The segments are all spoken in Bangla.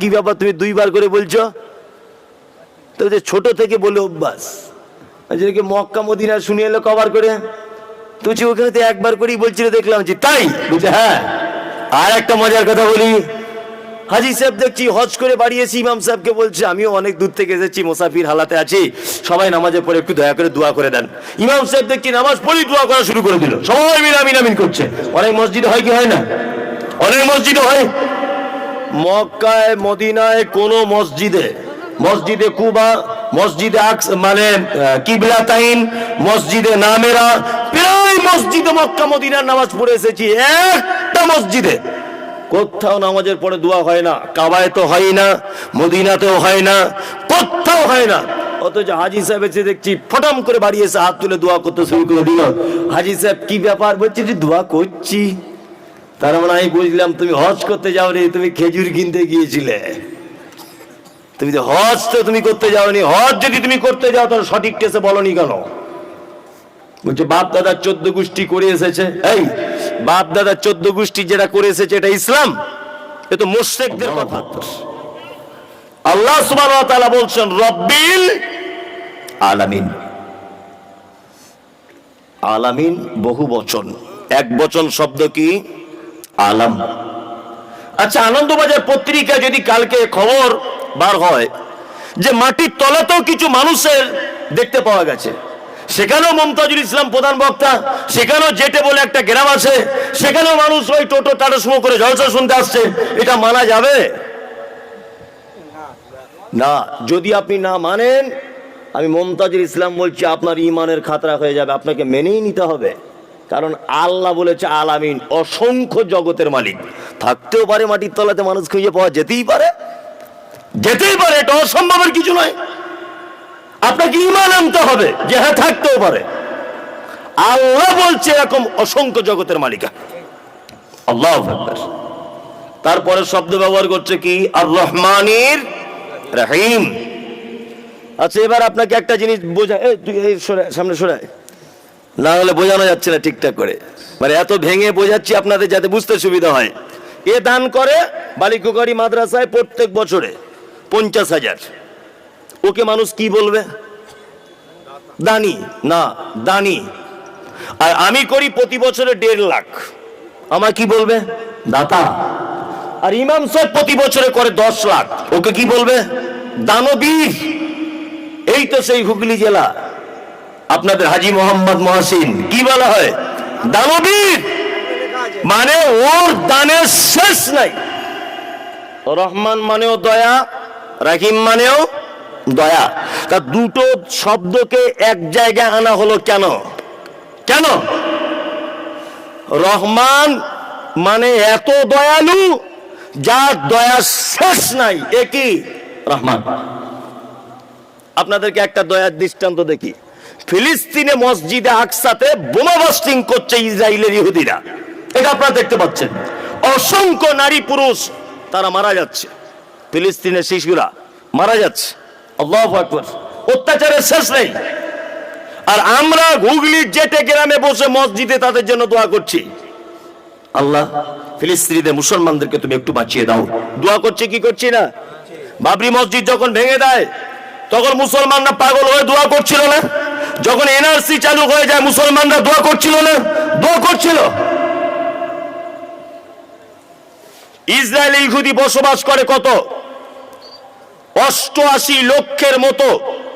কি ব্যাপার তুমি দুইবার করে বলছো? তো ছোট থেকে বলে অভ্যাস। মক্কা, মদিনা শুনে এলো কবার করে? তুই ওখানে তো একবার করেই বলছিল, দেখলাম যে তাই। বলছে হ্যাঁ। আর একটা মজার কথা বলি। হাজি সাহেব দেখছি হজ করে বাড়িয়েছি ইমাম সাহেবকে বলছে আমিও অনেক দূর থেকে এসেছি মোসাফির হালাতে আছি। সবাই নামাজে পড়ে একটু দয়া করে দোয়া করে দেন। ইমাম সাহেব দেখছি নামাজ পড়েই দোয়া করা শুরু করে দিল। সবাই মিলে আমিন আমিন করছে। অনেক মসজিদে হয় কি হয় না? অনেক মসজিদে হয়। মক্কায় মদিনায় কোন মসজিদে মসজিদে কুবা মসজিদে আকস মানে আহ, কিবলাতাইন মসজিদে নামেরা প্রায় মসজিদে মক্কা মদিনার নামাজ পড়ে এসেছি। একটা মসজিদে। কোথাও নামাজের পরে দোয়া হয় না কাবায় তো হয় না, মদিনাতেও হয় না, কোথাও হয় না। অথচ হাজি সাহেব এসে দেখছি ফটাম করে বাড়ি এসে হাত তুলে দোয়া করতে শুরু করে দিল। হাজি সাহেব, কি ব্যাপার বলছি যে দোয়া করছি? তার মানে আমি বুঝলাম, তুমি হজ করতে যাও রে, তুমি খেজুর কিনতে গিয়েছিলে। তুমি যে হজ তো তুমি করতে যাওনি, হজ যদি তুমি করতে যাও, তাহলে সঠিক কেসে বলনি কেন? বলছে, বাপ দাদা চোদ্দ গোষ্ঠী করে এসেছে। এই বাপ দাদার চোদ্দ গোষ্ঠী যেটা করে এসেছে এটা ইসলাম। এ তো মোশেকদের কথা। আল্লাহ বলছেন রব্বিল আলামিন। আলামিন বহু বচন। এক বচন শব্দ কি? আলাম। আচ্ছা আনন্দবাজার পত্রিকা যদি কালকে খবর বার হয় যে মাটির তলাতেও কিছু মানুষের দেখতে পাওয়া গেছে। সেখানেও মমতাজুল ইসলাম প্রধান বক্তা, সেখানেও জেটে বলে একটা গ্রাম আছে, সেখানেও মানুষ ওই টোটো টাটা সুমো করে জলসা শুনতে আসছে, এটা মানা যাবে? না, যদি আপনি না মানেন, আমি মমতাজুল ইসলাম বলছি আপনার ইমানের খাতরা হয়ে যাবে, আপনাকে মেনেই নিতে হবে। কারণ আল্লাহ বলেছে, আলামিন অসংখ্য জগতের মালিক। থাকতেও পারে মাটির তলাতে মানুষ খুঁজে পাওয়া, যেতেই পারে। যেতেই পারে, এটা অসম্ভবের কিছু নয়। আপনাকে ইমান আনতে হবে যে হ্যাঁ থাকতেও পারে। আল্লাহ বলছে এরকম অসংখ্য জগতের মালিকা। আল্লাহ। তারপরে শব্দ ব্যবহার করছে কি? আর রহমানির রহিম। আচ্ছা এবার আপনাকে একটা জিনিস বোঝা সামনে সরায় না হলে বোঝানো যাচ্ছে না ঠিকঠাক করে। মানে এত ভেঙে বোঝাচ্ছি আপনাদের যাতে বুঝতে সুবিধা হয়। এ দান করে বালিকুকারি মাদ্রাসায় প্রত্যেক বছরে পঞ্চাশ হাজার। ওকে মানুষ কি বলবে? দানি, না, দানি। আর আমি করি প্রতি বছরে দেড় লাখ। আমার কি বলবে? দাতা। আর ইমাম সাহেব প্রতি বছরে করে দশ লাখ। ওকে কি বলবে? দানবীর। এই তো সেই হুগলি জেলা। আপনাদের হাজি মোহাম্মদ মহাসিন। কি বলা হয়? দানবীর। মানে ওর দানের শেষ নাই। রহমান মানেও দয়া, রাহিম মানেও দয়া। তা দুটো শব্দকে এক জায়গায় আনা হলো কেন? কেন? রহমান মানে এত দয়ালু যার দয়া শেষ নাই। একই রহমান। আপনাদেরকে একটা দয়ার দৃষ্টান্ত দেখি। ফিলিস্তিনে মসজিদে আকসাতে বোমা বাস্টিং করছে ইসরায়েলের ইহুদিরা। এটা আপনারা দেখতে পাচ্ছেন। অসংখ্য নারী পুরুষ তারা মারা যাচ্ছে। ফিলিস্তিনের শিশুরা মারা যাচ্ছে। আল্লাহ আকবার। অত্যাচারের শেষ নেই। আর আমরা হুগলির জেটে গ্রামে বসে মসজিদে তাদের জন্য দোয়া করছি। আল্লাহ, ফিলিস্তিনিদের মুসলমানদেরকে তুমি একটু বাঁচিয়ে দাও। দোয়া করছি, কি করছি না? বাবরি মসজিদ যখন ভেঙে দেয়, তখন মুসলমানরা পাগল হয়ে দোয়া করছিল না? যখন এনআরসি চালু হয়ে যায়, মুসলমানরা দোয়া করছিল না? দোয়া করছিল। ইসরায়েলে ইহুদি বসবাস করে কত? অষ্টআশি লক্ষের মতো,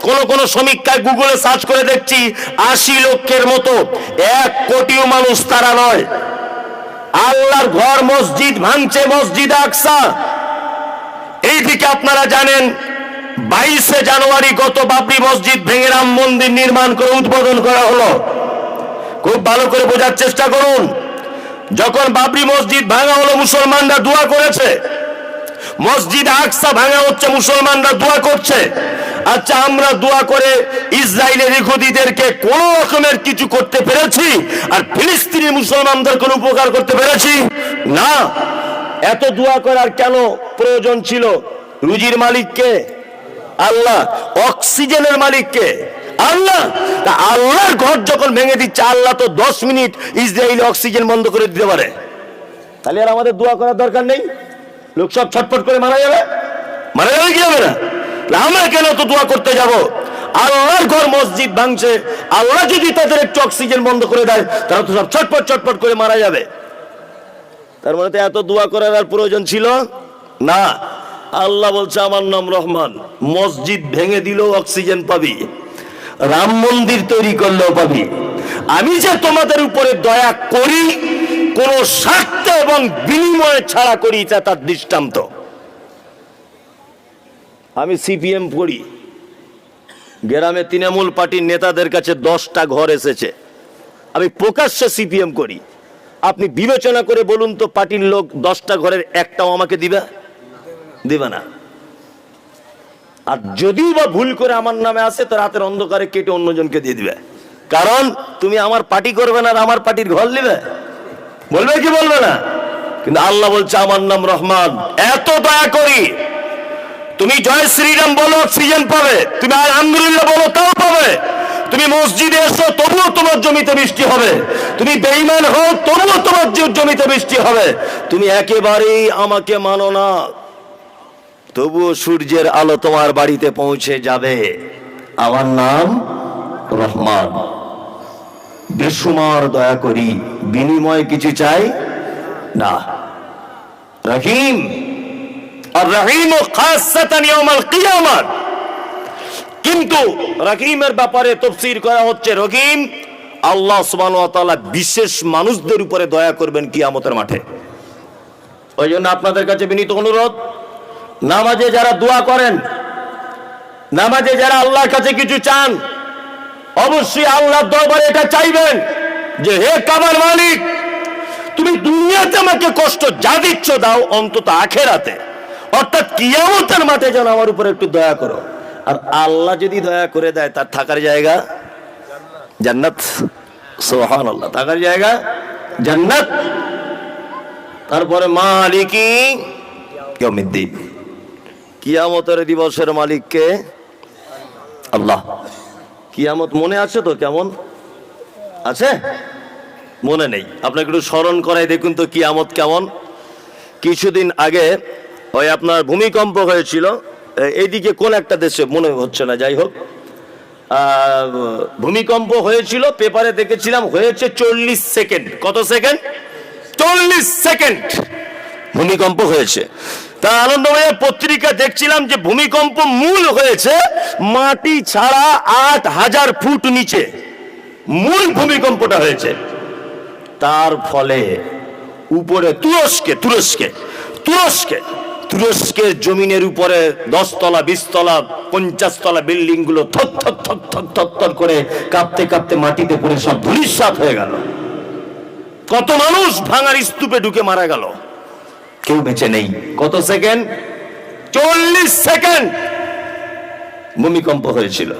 কোন কোন সমীক্ষায় গুগলে সার্চ করে দেখছি, আশি লক্ষের মতো, এক কোটিও মানুষ তারা নয়। আল্লাহর ঘর মসজিদ ভাঙছে মসজিদ আকসা। এইদিকে আপনারা জানেন, বাইশে জানুয়ারি গত বাবরি মসজিদ ভেঙে রাম মন্দির নির্মাণ করে উদ্বোধন করা হলো। খুব ভালো করে বোঝার চেষ্টা করুন, যখন বাবরি মসজিদ ভাঙা হলো, মুসলমানরা দোয়া করেছে মসজিদ আকসা ভাঙা হচ্ছে, মুসলমানরা দোয়া করছে। আচ্ছা আমরা দোয়া করে ইসরায়েলের ইহুদিদেরকে কোন রকমের কিছু করতে পেরেছি আর ফিলিস্তিনি মুসলমানদের কোন উপকার করতে পেরেছি? না। এত দোয়া করার কেন প্রয়োজন ছিল? রুজির মালিককে? আল্লাহ। অক্সিজেনের মালিককে? আল্লাহ। তা আল্লাহর ঘর যখন ভেঙে দিচ্ছে, আল্লাহ তো দশ মিনিট ইসরায়েলি অক্সিজেন বন্ধ করে দিতে পারে। তাহলে আর আমাদের দোয়া করার দরকার নেই? লোক সব ছটফট করে মারা যাবে? মারা যাবে কি যাবে না? আমরা কেন তো দোয়া করতে যাব? আল্লাহর ঘর মসজিদ ভাঙছে। আল্লাহ যদি তাদের একটু অক্সিজেন বন্ধ করে দেয়, তারা তো সব ছটফট ছটফট করে মারা যাবে। তার মানে তো এত দোয়া করার আর প্রয়োজন ছিল? না। আল্লাহ বলছে, আমার নাম রহমান। মসজিদ ভেঙে দিলেও অক্সিজেন পাবি। রাম মন্দির তৈরি করলেও পাবি। আমি যে তোমাদের উপরে দয়া করি কোন স্বার্থ এবং বিনিময় ছাড়া করি তা তার দৃষ্টান্ত। আমি সিপিএম করি গ্রামে তৃণমূল পার্টির নেতাদের কাছে দশটা ঘর এসেছে। আমি প্রকাশ্যে সিপিএম করি। আপনি বিবেচনা করে বলুন তো পার্টির লোক দশটা ঘরের একটাও আমাকে দিবে? দিবে না। আর যদিও বা ভুল করে আমার নামে আসে, তো রাতের অন্ধকারে কেটে অন্যজনকে দিয়ে দিবে। কারণ তুমি আমার পার্টি করবে না আর আমার পার্টির ঘর নেবে? বলবে কি বলবে না? কিন্তু আল্লাহ বলছে, আমার নাম রহমান। এত দয়া করি। তুমি জয় শ্রীরাম বলো, অক্সিজেন পাবে। তুমি আলহামদুলিল্লাহ বলো, তাও পাবে। তুমি মসজিদে এসো, তবুও তোমার জমিতে বৃষ্টি হবে। তুমি বেইমান হও, তবুও তোমার জমিতে বৃষ্টি হবে। তুমি একেবারেই আমাকে মানো না। তবুও সূর্যের আলো তোমার বাড়িতে পৌঁছে যাবে। আমার নাম রহমান। বেসুমার দয়া করি, বিনিময় কিছু চাই না। রহিম, আর রহিম কিন্তু রহিমের ব্যাপারে তফসির করা হচ্ছে, রহিম, আল্লাহ সুবহানাহু বিশেষ মানুষদের উপরে দয়া করবেন কিয়ামতের মাঠে। ওই জন্য আপনাদের কাছে বিনীত অনুরোধ, নামাজে যারা দোয়া করেন, নামাজে যারা আল্লাহর কাছে কিছু চান অবশ্যই আল্লাহর দরবারে এটা চাইবেন যে, হে কাবার মালিক, তুমি দুনিয়াতে আমাকে কষ্ট যা দিচ্ছ দাও অন্তত আখেরাতে। অর্থাৎ কিয়ামতের মাঠে যেন আমার উপর একটু দয়া করো। আর আল্লাহ যদি দয়া করে দেয়, তার থাকার জায়গা জান্নাত। সোহান আল্লাহ থাকার জায়গা জান্নাত। তারপরে মালিকি কিয়ামতের দিবসের মালিককে আল্লাহ কিয়ামত মনে আছে তো কেমন? আছে? মনে নেই। আপনাকে একটু স্মরণ করাই দেখুন তো কিয়ামত কেমন। কিছুদিন আগে ওই আপনার ভূমিকম্প হয়েছিল। এইদিকে কোন একটা দেশে মনে হচ্ছে না, যাই হোক। ভূমিকম্প হয়েছিল, পেপারে দেখেছিলাম, হয়েছে চল্লিশ সেকেন্ড। কত সেকেন্ড? চল্লিশ সেকেন্ড ভূমিকম্প হয়েছে। তা আনন্দময় পত্রিকা দেখছিলাম যে ভূমিকম্প মূল হয়েছে মাটি ছাড়া আট হাজার ফুট নিচে। মূল ভূমিকম্পটা হয়েছে। তার ফলে উপরে তুরস্কে তুরস্কে তুরস্কে তুরস্কের জমিনের উপরে দশতলা, বিশতলা পঞ্চাশ তলা বিল্ডিংগুলো থর থর থর থর থর থর করে কাঁপতে কাঁপতে মাটিতে পড়ে সব ধুলিস্বাত হয়ে গেল। কত মানুষ ভাঙার স্তূপে ঢুকে মারা গেল। কেউ বেঁচে নেই। কত সেকেন্ড? চল্লিশ সেকেন্ড। ভূমিকম্প হয়েছিল।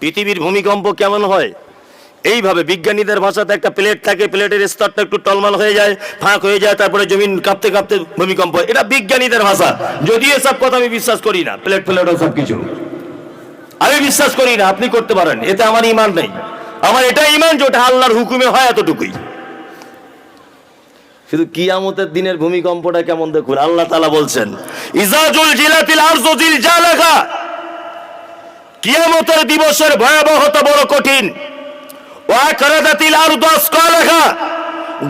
পৃথিবীর ভূমিকম্প কেমন হয়? এইভাবে বিজ্ঞানীদের ভাষাতে একটা প্লেট থাকে, প্লেটের স্তরটা একটু টলমাল হয়ে যায়, ফাঁক হয়ে যায়, তারপরে জমিন কাঁপতে কাঁপতে ভূমিকম্প। এটা বিজ্ঞানীদের ভাষা। যদি এসব কথা আমি বিশ্বাস করি না, প্লেট প্লেট সব কিছু। আমি বিশ্বাস করি না, আপনি করতে পারেন। এতে আমার ইমান নেই। আমার এটা ইমান যে ওটা আল্লাহর হুকুমে হয় এতটুকুই। শুধু কিয়ামতের দিনের ভূমিকম্পটা কেমন দেখুন? আল্লাহ তালা বলছেন কিয়ামতের দিবসের ভয়াবহতা বড় কঠিন।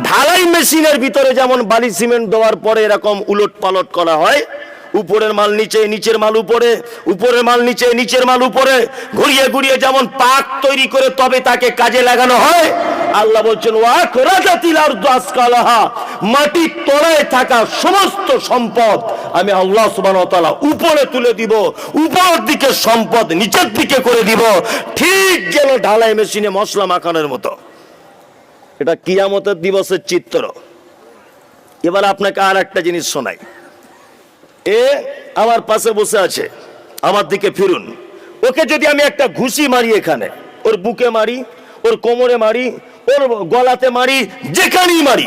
ঢালাই মেশিনের ভিতরে যেমন বালি সিমেন্ট দেওয়ার পরে এরকম উলট পালট করা হয় উপরের মাল নিচে, নিচের মাল উপরে, উপরের মাল নিচে, নিচের মাল উপরে। ঘুরিয়ে ঘুরিয়ে যেমন পাক তৈরি করে তবে তাকে কাজে লাগানো হয়। আল্লাহ বলছেন আরদু আসকালাহা। মাটির তলায় থাকা সমস্ত সম্পদ আমি আল্লাহ ওয়া উপরে তুলে দিব, উপর দিকে সম্পদ নিচের দিকে করে দিব। ঠিক যেন ঢালাই মেশিনে মশলা মাখানোর মতো। এটা কিয়ামতের দিবসের চিত্র। এবার আপনাকে আর একটা জিনিস শোনাই। এ আমার পাশে বসে আছে, আমার দিকে ফিরুন। ওকে যদি আমি একটা ঘুষি মারি এখানে, ওর বুকে মারি, ওর কোমরে মারি, ওর গলাতে মারি, যেখানেই মারি,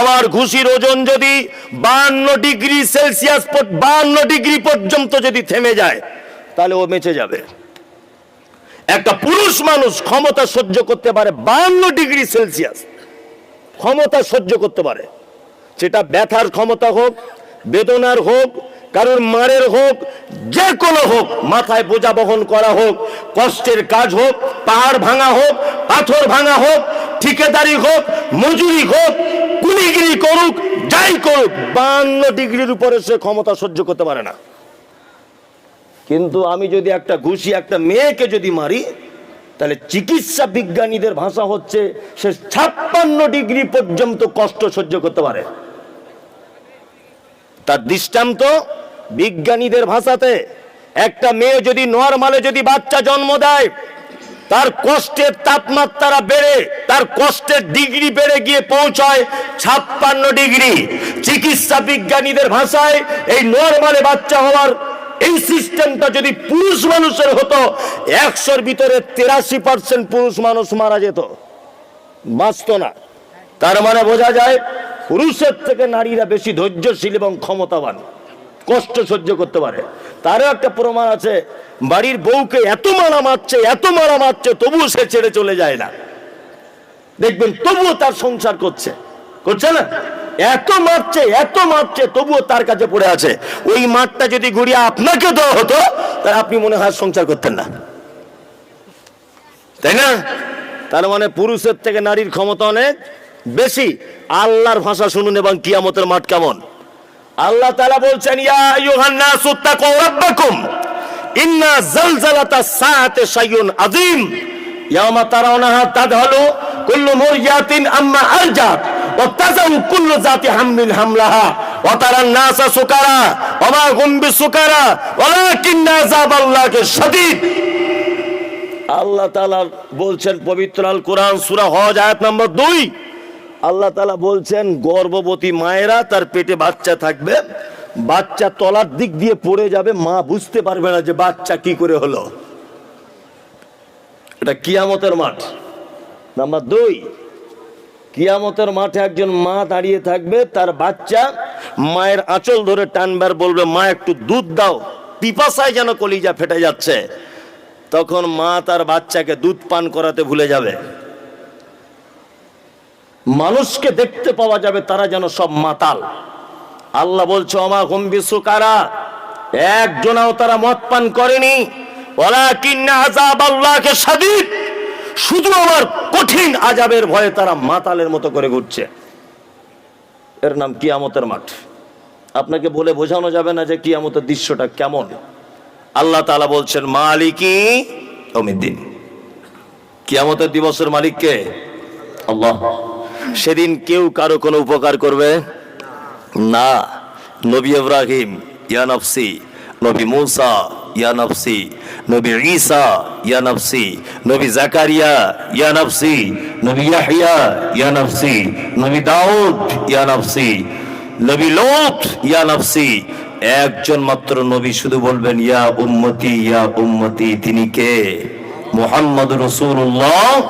আমার ঘুষির ওজন যদি বান্ন ডিগ্রি সেলসিয়াস বান্ন ডিগ্রি পর্যন্ত যদি থেমে যায়, তাহলে ও বেঁচে যাবে। একটা পুরুষ মানুষ ক্ষমতা সহ্য করতে পারে বান্ন ডিগ্রি সেলসিয়াস। ক্ষমতা সহ্য করতে পারে। সেটা ব্যথার ক্ষমতা হোক, বেদনার হোক কারোর মারের হোক, যে কোনো হোক, মাথায় বোঝা বহন করা হোক, কষ্টের কাজ হোক, পাহাড় ভাঙা হোক, পাথর ভাঙা হোক, ঠিকাদারি হোক, মজুরি হোক, কুলিগিরি করুক, যাই করুক, বান্ন ডিগ্রির উপরে সে ক্ষমতা সহ্য করতে পারে না। কিন্তু আমি যদি একটা ঘুষি, একটা মেয়েকে যদি মারি, তাহলে চিকিৎসা বিজ্ঞানীদের ভাষা হচ্ছে, সে ছাপ্পান্ন ডিগ্রি পর্যন্ত কষ্ট সহ্য করতে পারে। তার দৃষ্টান্ত বিজ্ঞানীদের ভাষাতে, একটা মেয়ে যদি নর্মালে যদি বাচ্চা জন্ম দেয়, তার কষ্টের তাপমাত্রা বেড়ে, তার কষ্টের ডিগ্রি বেড়ে গিয়ে পৌঁছায় ছাপ্পান্ন ডিগ্রি চিকিৎসা বিজ্ঞানীদের ভাষায় এই নর্মালে বাচ্চা হওয়ার এই সিস্টেমটা যদি পুরুষ মানুষের হতো, একশোর ভিতরে তেরাশি পার্সেন্ট পুরুষ মানুষ মারা যেত। বাঁচত না। তার মানে বোঝা যায় পুরুষের থেকে নারীরা বেশি ধৈর্যশীল এবং ক্ষমতাবান, কষ্ট সহ্য করতে পারে। তারও একটা প্রমাণ আছে, বাড়ির বউকে এত মারা মারছে, এত মারা মারছে, তবুও সে ছেড়ে চলে যায় না। দেখবেন তবুও তার সংসার করছে। করছে না? এত মারছে এত মারছে, তবুও তার কাছে পড়ে আছে। ওই মাঠটা যদি ঘুরিয়ে আপনাকে দেওয়া হতো, তাহলে আপনি মনে হয় সংসার করতেন না। তাই না? তার মানে পুরুষের থেকে নারীর ক্ষমতা অনেক বেশি। আল্লাহর ভাষা শুনুন এবং কিয়ামতের মাঠ কেমন। আল্লাহ তাআলা বলছেন আল্লাহ বলছেন, পবিত্র আল কোরআন সূরা হজ আয়াত নম্বর দুই। আল্লাহ তাআলা বলছেন, গর্ভবতী মায়েরা তার পেটে বাচ্চা থাকবে, বাচ্চা তলার দিক দিয়ে পড়ে যাবে, মা বুঝতে পারবে না যে বাচ্চা কি করে হলো। এটা কিয়ামতের মাঠ। নাম্বার দুই, কিয়ামতের মাঠে একজন মা দাঁড়িয়ে থাকবে, তার বাচ্চা মায়ের আঁচল ধরে টানবার বলবে, মা, একটু দুধ দাও, পিপাসায় যেন কলিজা ফেটে যাচ্ছে। তখন মা তার বাচ্চাকে দুধ পান করাতে ভুলে যাবে। মানুষকে দেখতে পাওয়া যাবে তারা যেন সব মাতাল। আল্লাহ বলছে অমা গম্বি সুকারা একজনাও তারা মদ পান করেনি। শুধু আমার কঠিন আজাবের ভয়ে তারা মাতালের মতো করে ঘুরছে। এর নাম কিয়ামতের মাঠ। আপনাকে বলে বোঝানো যাবে না যে কিয়ামতের দৃশ্যটা কেমন। আল্লাহ তাআলা বলছেন, মালিকি অমিদ্দিন কিয়ামতের দিবসের মালিককে আল্লাহ। সেদিন কেউ কারও কোনো উপকার করবে? না। নবী ইব্রাহিম, ইয়া নফসি। নবী মুসা, ইয়া নফসি। নবী ঈসা, ইয়া নফসি। নবী জাকারিয়া, ইয়া নফসি। নবী ইয়াহইয়া, ইয়া নফসি। নবী দাউদ, ইয়া নফসি। নবী লোত, ইয়া নফসি। একজন মাত্র নবী শুধু বলবেন, ইয়া উম্মতি ইয়া উম্মতি। তিনি কে? মোহাম্মদ রসুল্লাহ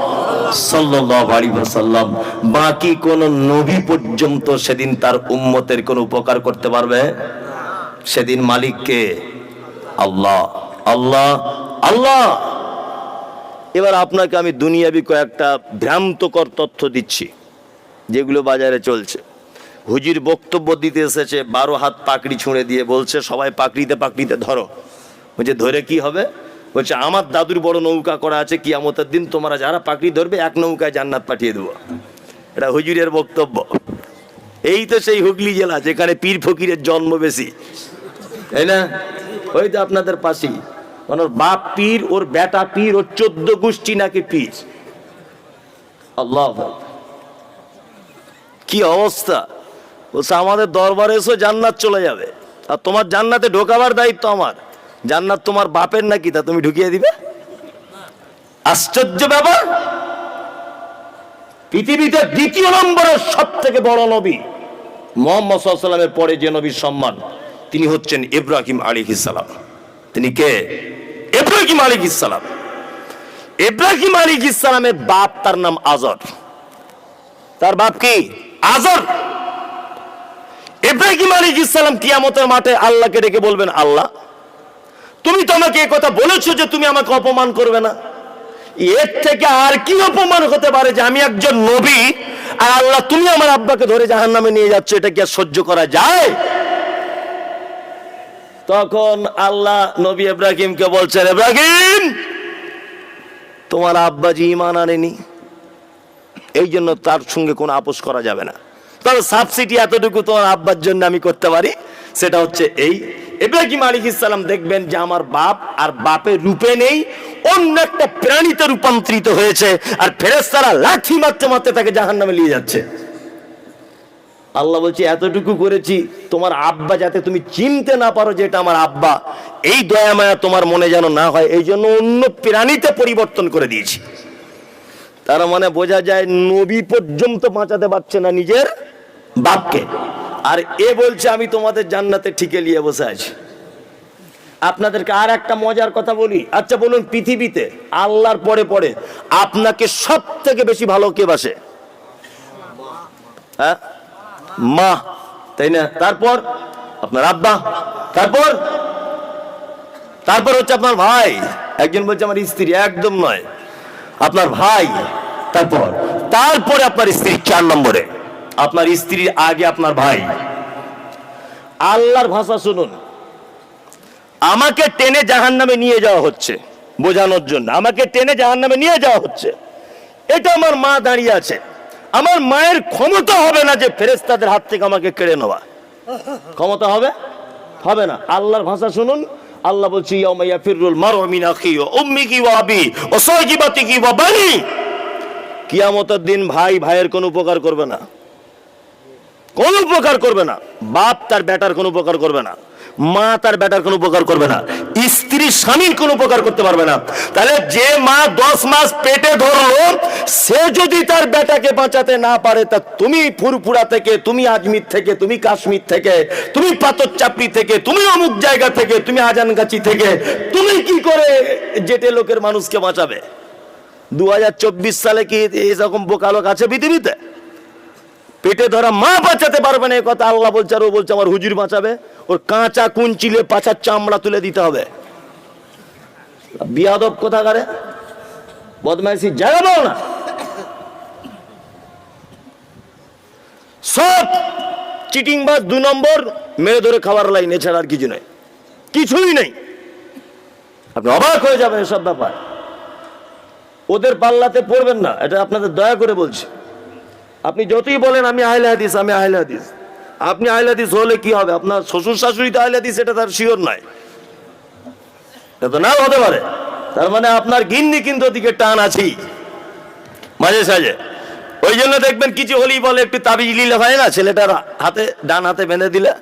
বাকি কোন নবী পর্যন্ত সেদিন তার উম্মতের কোন উপকার করতে পারবে? সেদিন মালিককে আল্লাহ। আল্লাহ। আল্লাহ! এবার আপনাকে আমি দুনিয়াবি কয়েকটা ভ্রান্তকর তথ্য দিচ্ছি, যেগুলো বাজারে চলছে। হুজির বক্তব্য দিতে এসেছে, বারো হাত পাকড়ি ছুঁড়ে দিয়ে বলছে, সবাই পাকড়িতে পাকড়িতে ধরো। বলছে, ধরে কি হবে? বলছে, আমার দাদুর বড় নৌকা করা আছে, কিয়ামতের দিন তোমরা যারা পাকড়ি ধরবে, এক নৌকায় জান্নাত পাঠিয়ে দেবো। এটা হুজুরের বক্তব্য। এই তো সেই হুগলি জেলা, যেখানে পীর ফকিরের জন্ম বেশি। তাই না? ওই তো আপনাদের পাশেই। মানে ওর বাপ পীর, ওর বেটা পীর, ওর চোদ্দ গোষ্ঠী নাকি পীর? আল্লাহ। কি অবস্থা? বলছে, আমাদের দরবারে এসো, জান্নাত চলে যাবে। আর তোমার জান্নাতে ঢোকাবার দায়িত্ব আমার। জান্নাত তোমার বাপের নাকি তা তুমি ঢুকিয়ে দিবে? আশ্চর্য ব্যাপার। পৃথিবীতে দ্বিতীয় নম্বরের সব থেকে বড় নবী মোহাম্মদ সাল্লামের পরে যে নবীর সম্মান, তিনি হচ্ছেন ইব্রাহিম আলী সালাম। তিনি কে? ইব্রাহিম আলী সালাম। ইব্রাহিম আলী ইসালামের বাপ তার নাম আজর। তার বাপ কি? আজর। ইব্রাহিম আলী ইসালাম কিয়ামতের মাঠে আল্লাহকে ডেকে বলবেন, আল্লাহ তুমি তো আমাকে কথা বলেছ যে তুমি আমাকে অপমান করবে না। এর থেকে আর কি অপমান হতে পারে যে আমি একজন নবী আর আল্লাহ তুমি আমার আব্বাকে ধরে জাহান নামে নিয়ে যাচ্ছ, এটা কি আর সহ্য করা যায়? তখন আল্লাহ নবী ইব্রাহিমকে বলছেন ইব্রাহিম, তোমার আব্বা আব্বাজি ইমান আনেনি। এই জন্য তার সঙ্গে কোনো আপোষ করা যাবে না। তবে সাবসিডি এতটুকু তোমার আব্বার জন্য আমি করতে পারি, সেটা হচ্ছে এই ইব্রাহিম আলিক ইসলাম দেখবেন যে আমার বাপ আর বাপের রূপে নেই, অন্য একটা প্রাণীতে রূপান্তরিত হয়েছে আর ফেরেস্তারা লাঠি মারতে মারতে তাকে জাহান নামে নিয়ে যাচ্ছে। আল্লাহ বলছে, এতটুকু করেছি, তোমার আব্বা যাতে তুমি চিনতে না পারো যে এটা আমার আব্বা, এই দয়া মায়া তোমার মনে যেন না হয়, এই জন্য অন্য প্রাণীতে পরিবর্তন করে দিয়েছি। তার মানে বোঝা যায় নবী পর্যন্ত বাঁচাতে পারছে না নিজের বাপকে। আর এ বলছে, আমি তোমাদের জান্নাতে ঠিকে নিয়ে বসে আছি। আপনাদেরকে আর একটা মজার কথা বলি। আচ্ছা বলুন, পৃথিবীতে আল্লাহর পরে পরে আপনাকে সব থেকে বেশি ভালো কে বাসে? হ্যাঁ? মা, তাই না? তারপর? আপনার আব্বা? তারপর? তারপর হচ্ছে আপনার ভাই। একজন বলছে, আমার স্ত্রী। একদম নয়। আপনার ভাই, তারপর? তারপরে আপনার স্ত্রী চার নম্বরে। আপনার স্ত্রীর আগে আপনার ভাই। আল্লাহর ভাষা শুনুন। আমাকে টেনে জাহান নামে নিয়ে যাওয়া হচ্ছে বোঝানোর জন্য। আমাকে টেনে জাহান নামে নিয়ে যাওয়া হচ্ছে। এটা আমার মা দাঁড়িয়ে আছে। আমার মায়ের ক্ষমতা হবে না যে ফেরেস্তাদের হাত থেকে আমাকে কেড়ে নেওয়া। ক্ষমতা হবে? হবে না। আল্লাহর ভাষা শুনুন। আল্লাহ বলছি কিয়ামতের দিন ভাই ভাইয়ের কোনো উপকার করবে না। কোনো উপকার করবে না। বাপ তার বেটার কোনো উপকার করবে না। মা তার বেটার কোনো উপকার করবে না। স্ত্রী, স্বামীর কোনো উপকার করতে পারবে না। তাহলে যে মা দশ মাস পেটে ধরলো, সে যদি তার বেটাকে বাঁচাতে না পারে, তা তুমি ফুরপুরা থেকে, তুমি আজমির থেকে, তুমি কাশ্মীর থেকে, তুমি পাথর চাপড়ি থেকে, তুমি অমুক জায়গা থেকে, তুমি আজানগাছি থেকে, তুমি কি করে জেটে লোকের মানুষকে বাঁচাবে? দু হাজার চব্বিশ সালে কি এরকম বোকা লোক আছে পৃথিবীতে? পেটে ধরা মা বাঁচাতে পারবে না, এ কথা আল্লাহ বলছে আর ও বলছে, আমার হুজুর বাঁচাবে। ওর কাঁচা কুঞ্চিলে পাছার চামড়া তুলে দিতে হবে। বিয়াদব কোথাকারে? বদমাইশি জায়গা পাও না। সব চিটিং বাস দু নম্বর, মেরে ধরে খাবার লাইন এছাড়া আর কিছু নেই। কিছুই নেই। আপনি অবাক হয়ে যাবেন এসব ব্যাপার। ওদের পাল্লাতে পড়বেন না, এটা আপনাদের দয়া করে বলছি। আপনি যতই বলেন, আমি আহলে হাদিস, আমি আহলে হাদিস। আপনি আহলে হাদিস হলে কি হবে? আপনার শ্বশুর শাশুড়ি তো আহলে হাদিস এটা তার শিওর নয় এটা নাও হতে পারে। তার মানে আপনার গিন্নি কিন্তু ওদিকে টান আছেই। মাঝে সাঝে। ওই জন্য দেখবেন কিছু হলেই বলে, একটু তাবিজ লিলে হয় না? ছেলেটার হাতে, ডান হাতে বেঁধে দিলে,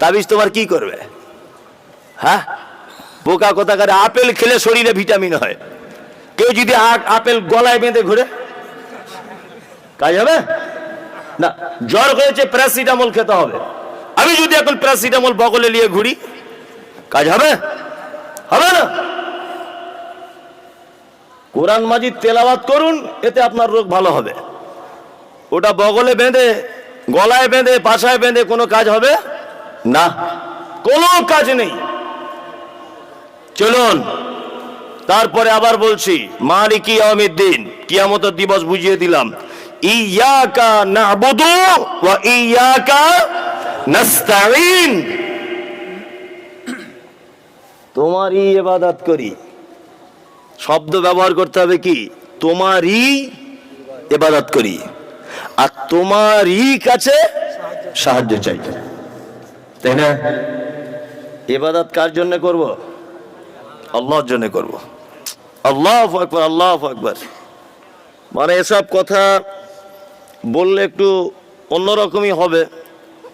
তাবিজ তোমার কি করবে? হ্যাঁ? বোকা কোথাকারে, আপেল খেলে শরীরে ভিটামিন হয়। কেউ যদি আপেল গলায় বেঁধে ঘুরে কাজ হবে? না, জ্বর হয়েছে প্যারাসিটামল খেতে হবে। আমি যদি এখন প্যারাসিটামল বগলে নিয়ে ঘুরি, কাজ হবে? হবে না? কোরআন মাজিদ তেলাওয়াত করুন, এতে আপনার রোগ ভালো হবে। ওটা বগলে বেঁধে, গলায় বেঁধে পাশায় বেঁধে কোনো কাজ হবে? না। কোনো কাজ নেই। চলুন, তারপরে আবার বলছি, মালিকি আমিদ্দিন কিয়ামতের দিবস বুঝিয়ে দিলাম। ইয়াকা নাবুদু ওয়া ইয়াকা নাস্তাইন তোমারই ইবাদত করি। শব্দ ব্যবহার করতে হবে কি? তোমারই ইবাদত করি। আর তোমারই কাছে সাহায্য চাই। তাই না? ইবাদত কার জন্য করব? আল্লাহর জন্য করব। আল্লাহ আকবর আল্লাহ আকবর। মানে এসব কথা বললে একটু অন্যরকমই হবে।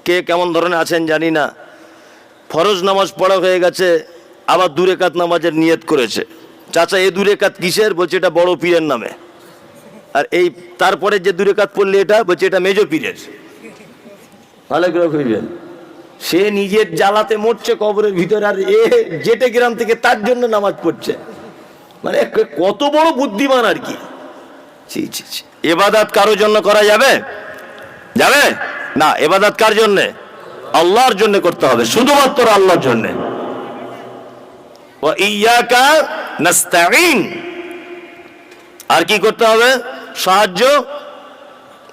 কে কেমন ধরনের আছেন জানি না। ফরজ নামাজ পড়া হয়ে গেছে আবার দূরে কাত নামাজের নিয়ত করেছে। চাচা এ দূরে কাত কিসের? বলছে এটা বড় পীরের নামে। আর এই তারপরে যে দূরে কাত পড়লে এটা বলছে এটা মেজো পীরের। ভালো করে বুঝবেন সে নিজের জ্বালাতে মরছে কবরের ভিতরে আর এ জেটে গ্রাম থেকে তার জন্য নামাজ পড়ছে। মানে কত বড় বুদ্ধিমান আর কি। ছি ছি ছি। এবাদাত কারোর জন্য করা যাবে? যাবে? না এবাদাত কার জন্য? আল্লাহর জন্য করতে হবে, শুধুমাত্র আল্লাহর জন্য। আর কি করতে হবে? সাহায্য?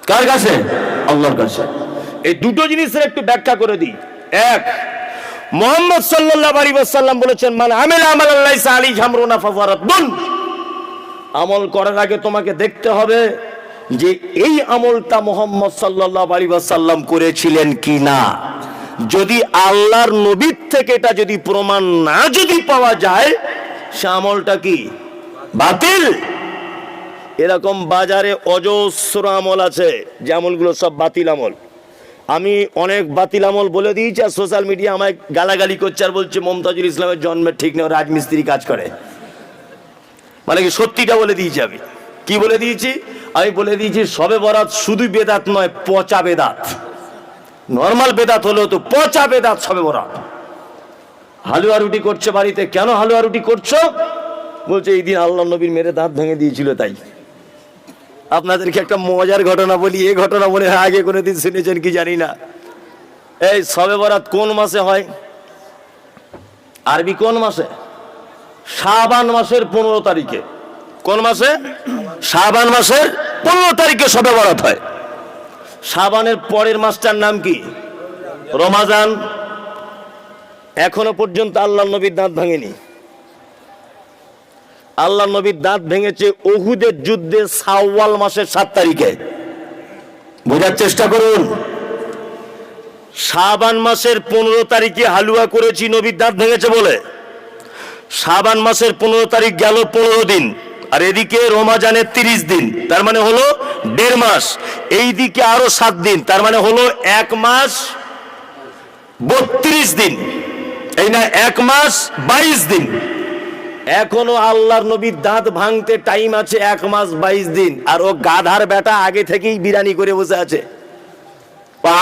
কার কাছে? আল্লাহর কাছে। এই দুটো জিনিসের একটু ব্যাখ্যা করে দিই। এক, মোহাম্মদ সাল্লাল্লাহু আলাইহি ওয়াসাল্লাম বলেছেন, মান আমিলা আমালান লাইসা আলাইহি আমরুনা ফাফারাতুন আমল করার আগে তোমাকে দেখতে হবে যে এই আমলটা মোহাম্মদ সাল্লাল্লাহু আলাইহি ওয়াসাল্লাম করেছিলেন কি না যদি আল্লাহর নবীর থেকে এটা যদি প্রমাণ না যদি পাওয়া যায়, সে আমলটা কি? বাতিল? এরকম বাজারে অজস্র আমল আছে, যে আমলগুলো সব বাতিল আমল। আমি অনেক বাতিল আমল বলে দিয়েছি, আর সোশ্যাল মিডিয়া আমায় গালাগালি করছে আর বলছে, মমতাজুল ইসলামের জন্মের ঠিক নেই রাজমিস্ত্রি কাজ করে। মানে কি সত্যিটা বলে দিয়েছি আমি। কি বলে দিয়েছি? আমি বলে দিয়েছি, সবে বরাত শুধু বেদাত নয়, পচা বেদাত। নর্মাল বেদাত হলেও তো পচা বেদাত সবে বরাত। হালুয়া রুটি করছে বাড়িতে, কেন হালুয়া রুটি করছ? বলছে, এই দিন আল্লাহ নবীর মেরে দাঁত ভেঙে দিয়েছিল তাই। আপনাদেরকে একটা মজার ঘটনা বলি, এই ঘটনা মনে আগে কোনোদিন শুনেছেন কি জানি না। এই সবে বরাত কোন মাসে হয়? আরবি কোন মাসে? শাবান মাসের পনেরো তারিখে। কোন মাসে? শাবান মাসের পনেরো তারিখে সবে বরাত হয়। শাবানের পরের মাসটার নাম কি? রমাজান। এখনও পর্যন্ত আল্লাহ নবীর দাঁত ভাঙেনি। আল্লাহ নবীর দাঁত ভেঙেছে ওহুদের যুদ্ধে সাওয়াল মাসের সাত তারিখে। বোঝার চেষ্টা করুন। শাবান মাসের পনেরো তারিখে হালুয়া করেছি, নবীর দাঁত ভেঙেছে বলে। শাবান মাসের পনেরো তারিখ গেল পনেরো দিন। আর এদিকে রমাজানের তিরিশ দিন, তার মানে হলো দেড় মাস। এই দিকে আরও সাত দিন, তার মানে হলো এক মাস বত্রিশ দিন। এই না, এক মাস বাইশ দিন। এখনও আল্লাহর নবীর দাঁত ভাঙতে টাইম আছে এক মাস বাইশ দিন, আর ও গাধার বেটা আগে থেকেই বিরানি করে বসে আছে।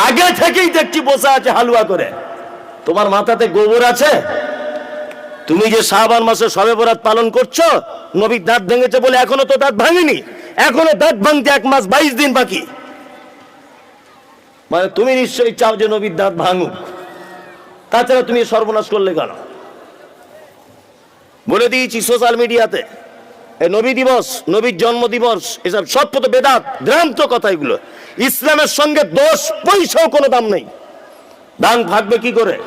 আগে থেকেই দেখছি বসে আছে হালুয়া করে। তোমার মাথাতে গোবর আছে? তুমি যে শাহবান মাসে সবে বরাত পালন করছ নবীর দাঁত ভেঙেছে বলে এখনও তো দাঁত ভাঙেনি। এখনও দাঁত ভাঙতে এক মাস বাইশ দিন বাকি। মানে তুমি নিশ্চয়ই চাও যে নবীর দাঁত ভাঙুক। তাছাড়া তুমি সর্বনাশ করলে কেন? বলে দিয়েছি সোশ্যাল মিডিয়াতে নবী দিবস, নবীর জন্ম দিবস, এসব সব তো বেদাত, ভ্রান্ত কথা এগুলো। ইসলামের সঙ্গে দোষ, পয়সাও কোনো দাম নেই। দান থাকবে কি করে?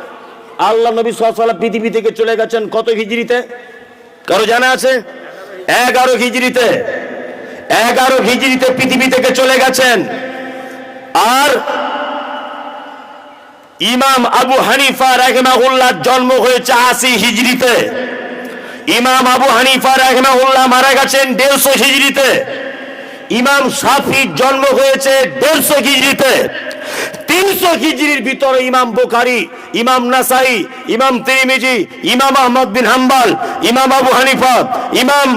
আল্লাহ নবী সাল্লাম পৃথিবী থেকে চলে গেছেন কত হিজড়িতে? কারও জানা আছে? এগারো হিজড়িতে এগারো হিজড়িতে পৃথিবী থেকে চলে গেছেন। আর ইমাম আবু হানিফা রাহমাহুল্লাহ জন্ম হয়েছে আশি হিজড়িতে। ইমাম আবু হানিফা রাহমাহুল্লাহ মারা গেছেন দেড়শো হিজড়িতে। ইমাম সাফির জন্ম হয়েছে দেড়শো হিজড়িতে। তিনশো হিজড়ির ভিতরে ইমাম বুখারি, ইমাম নাসাই, ইমাম তিরমিজি, ইমাম আহমদ বিন হাম্বাল, ইমাম আবু হানিফা, ইমাম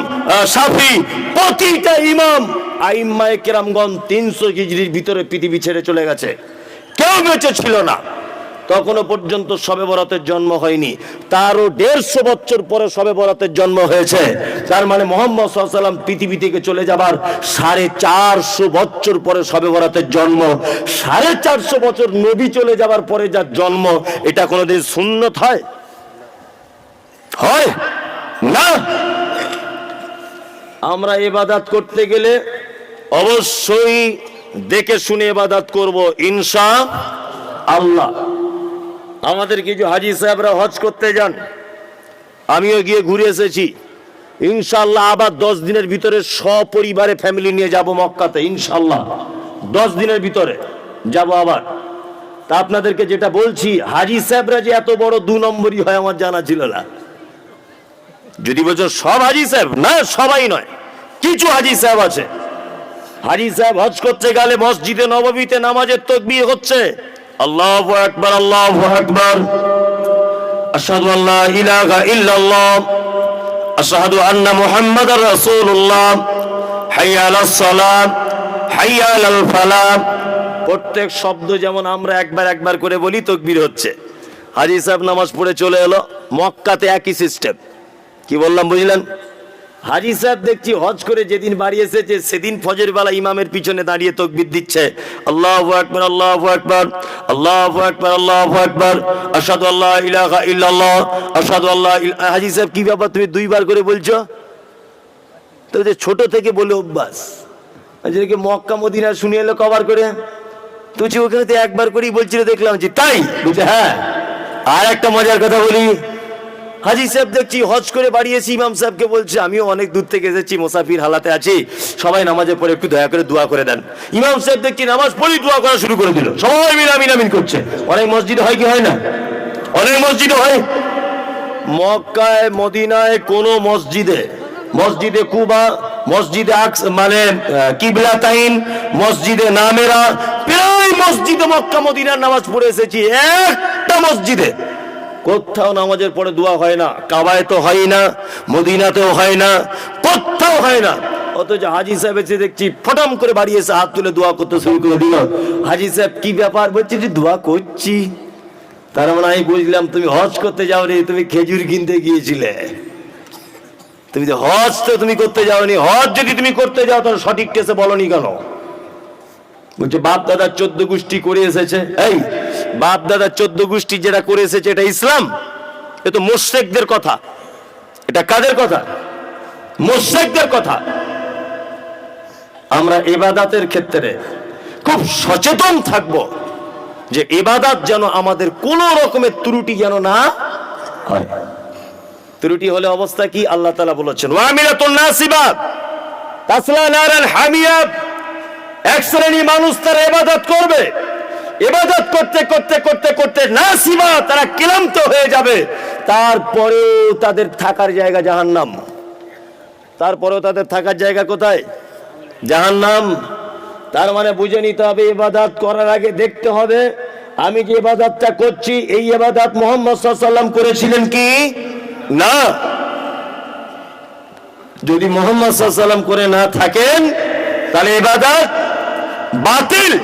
সাফি, প্রতিটা ইমাম, আইম্মায়ে কেরামগণ তিনশো হিজড়ির ভিতরে পৃথিবী ছেড়ে চলে গেছে। কেউ বেঁচে ছিল না। তখনও পর্যন্ত সবে বরাতের জন্ম হয়নি। তারও দেড়শো বছর পরে সবে বরাতের জন্ম হয়েছে। তার মানে মোহাম্মদ সাল্লাম পৃথিবী থেকে চলে যাবার সাড়ে চারশো বছর পরে সবে বরাতের জন্ম। সাড়ে চারশো বছর নবী চলে যাবার পরে যার জন্ম, এটা কোনোদিন সুন্নত হয়? হয়? না? আমরা এবাদাত করতে গেলে অবশ্যই দেখে শুনে এবাদাত করব, ইনশা আল্লাহ। আমাদের কিছু হাজি সাহেবরা হজ করতে যান, আমিও গিয়ে ঘুরে এসেছি। ইনশাল্লাহ আবার দশ দিনের ভিতরে সপরিবারে ফ্যামিলি নিয়ে যাব মক্কাতে ইনশাল্লাহ দশ দিনের ভিতরে যাব আবার। তা আপনাদেরকে যেটা বলছি, হাজি সাহেবরা যে এত বড় দু নম্বরই হয় আমার জানা ছিল না। যদি বলছো সব হাজি সাহেব, না, সবাই নয়। কিছু হাজি সাহেব আছে। হাজি সাহেব হজ করতে গেলে মসজিদে নববীতে নামাজের তকবির হচ্ছে। আল্লাহু আকবার আল্লাহু আকবার। প্রত্যেক শব্দ যেমন আমরা একবার একবার করে বলি, তকবির হচ্ছে। হাজি সাহেব নামাজ পড়ে চলে এলো, মক্কাতে একই সিস্টেম কি বললাম, বুঝলেন? হাজি সাহেব দেখছি হজ করে যেদিন বাড়ি এসেছে, সেদিন ফজর বেলা ইমামের পিছনে দাঁড়িয়ে তকবির দিচ্ছে। আল্লাহ আকবর আল্লাহ আকবর আল্লাহ আকবর আল্লাহ আকবর। আসাদ আল্লাহ ইলাহা ইল্লাল্লাহ আসাদু আল্লাহ হাজি সাহেব, কি ব্যাপার তুমি দুইবার করে বলছো? তো যে ছোট থেকে বলে অভ্যাস। যেটাকে মক্কা, মদিনা শুনে এলো কভার করে? তুই ওখানে তো একবার করেই বলছিল, দেখলাম যে তাই। বলছে হ্যাঁ। আর একটা মজার কথা বলি। হাজি সাহেব দেখছি হজ করে বাড়িয়েছি ইমাম সাহেবকে বলছে, আমিও অনেক দূর থেকে এসেছি, মোসাফির হালাতে আছি। সবাই নামাজে পড়ে একটু দয়া করে দোয়া করে দেন। ইমাম সাহেব দেখছি নামাজ পড়েই দোয়া করা শুরু করে দিল। সবাই মিলে আমিন করছে। অনেক মসজিদে হয় কি হয় না? অনেক মসজিদে হয়। মক্কায়, মদিনায় কোন মসজিদে মসজিদে কুবা, মসজিদে আকস মানে কিবলা তাইন, মসজিদে নামেরা, প্রায় মসজিদে মক্কা, মদিনার নামাজ পড়ে এসেছি। একটা মসজিদে। কোথাও নামাজের পরে দোয়া হয় না কাবায় তো হয় না, মদিনাতেও হয় না, কোথাও হয় না। অথচ হাজি সাহেব এসে দেখছি ফটাম করে বাড়ি এসে হাত তুলে দোয়া করতে শুরু করে দিল। হাজি সাহেব, কি ব্যাপার? বলছি, যে দোয়া করছি। তার মানে আমি বুঝলাম, তুমি হজ করতে যাও রে, তুমি খেজুর কিনতে গিয়েছিলে। তুমি তো হজ তো তুমি করতে যাওনি, হজ যদি তুমি করতে যাও, তাহলে সঠিক কেসে বলনি কেন? বলছে, বাপ দাদার চোদ্দ গোষ্ঠী করে এসেছে। এই বাপ দাদার চোদ্দ গোষ্ঠী যেটা করে এসেছে, এটা ইসলাম? এ তো মোশেকদের কথা। এটা কাদের কথা? মোশেকদের কথা। আমরা এবাদাতের ক্ষেত্রে খুব সচেতন থাকব যে এবাদাত যেন আমাদের কোন রকমের ত্রুটি যেন না হয়। ত্রুটি হলে অবস্থা কি? আল্লাহ তালা বলেছেন এক শ্রেণি মানুষ তারা এবাদত করবে। এবাদত করতে করতে করতে করতে না সীমা তারা ক্লান্ত হয়ে যাবে। তারপরেও তাদের থাকার জায়গা জাহান্নাম। তারপরেও তাদের থাকার জায়গা কোথায়? জাহান্নাম। তার মানে বুঝে নিতে হবে এবাদাত করার আগে দেখতে হবে, আমি যে এবাদাতটা করছি, এই এবাদাত মোহাম্মদ সাল্লাম করেছিলেন কি? না। যদি মোহাম্মদ সাল্লাম করে না থাকেন, তাহলে এবাদাত বাতিল।